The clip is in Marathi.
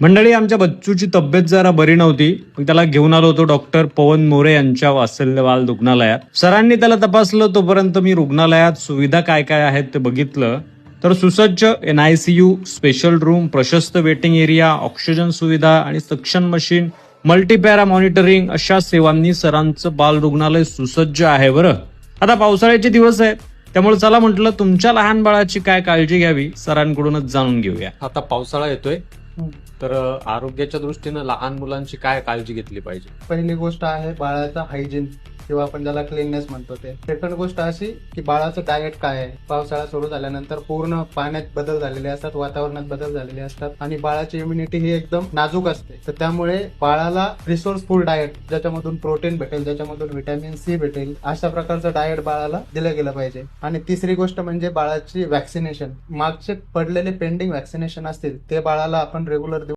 मंडळी आमच्या बच्चूची तब्येत जरा बरी नव्हती. मग त्याला घेऊन आलो होतो डॉक्टर पवन मोरे यांच्या वासल्यवाल बाल रुग्णालयात. सरांनी त्याला तपासलं तोपर्यंत मी रुग्णालयात सुविधा काय काय आहेत ते बघितलं. तर सुसज्ज N I C U special room प्रशस्त वेटिंग एरिया ऑक्सिजन सुविधा आणि सक्शन मशीन मल्टीपॅरा मॉनिटरिंग अशा सेवांनी सरांचं बाल रुग्णालय सुसज्ज आहे बरं. आता पावसाळ्याचे दिवस आहेत. त्यामुळे चला म्हटलं तुमच्या लहान बाळाची काय काळजी घ्यावी सरांकडूनच जाणून घेऊया. आता पावसाळा येतोय. तर आरोग्याच्या दृष्टीनं लहान मुलांची काय काळजी घेतली पाहिजे? पहिली गोष्ट आहे बाळाचा हायजीन किंवा आपण ज्याला क्लीननेस म्हणतो ते. सेकंड गोष्ट अशी की बाळाचं डायट काय आहे? पावसाळा सुरू झाल्यानंतर पूर्ण पाण्यात बदल झालेले असतात वातावरणात बदल झालेले असतात आणि बाळाची इम्युनिटी ही एकदम नाजूक असते. तर त्यामुळे बाळाला रिसोर्सफुल डाएट ज्याच्यामधून प्रोटीन भेटेल ज्याच्यामधून व्हिटॅमिन सी भेटेल अशा प्रकारचं डाएट बाळाला दिलं गेलं पाहिजे. आणि तिसरी गोष्ट म्हणजे बाळाची व्हॅक्सिनेशन मागचे पडलेले पेंडिंग व्हॅक्सिनेशन असतील ते बाळाला आपण रेग्युलर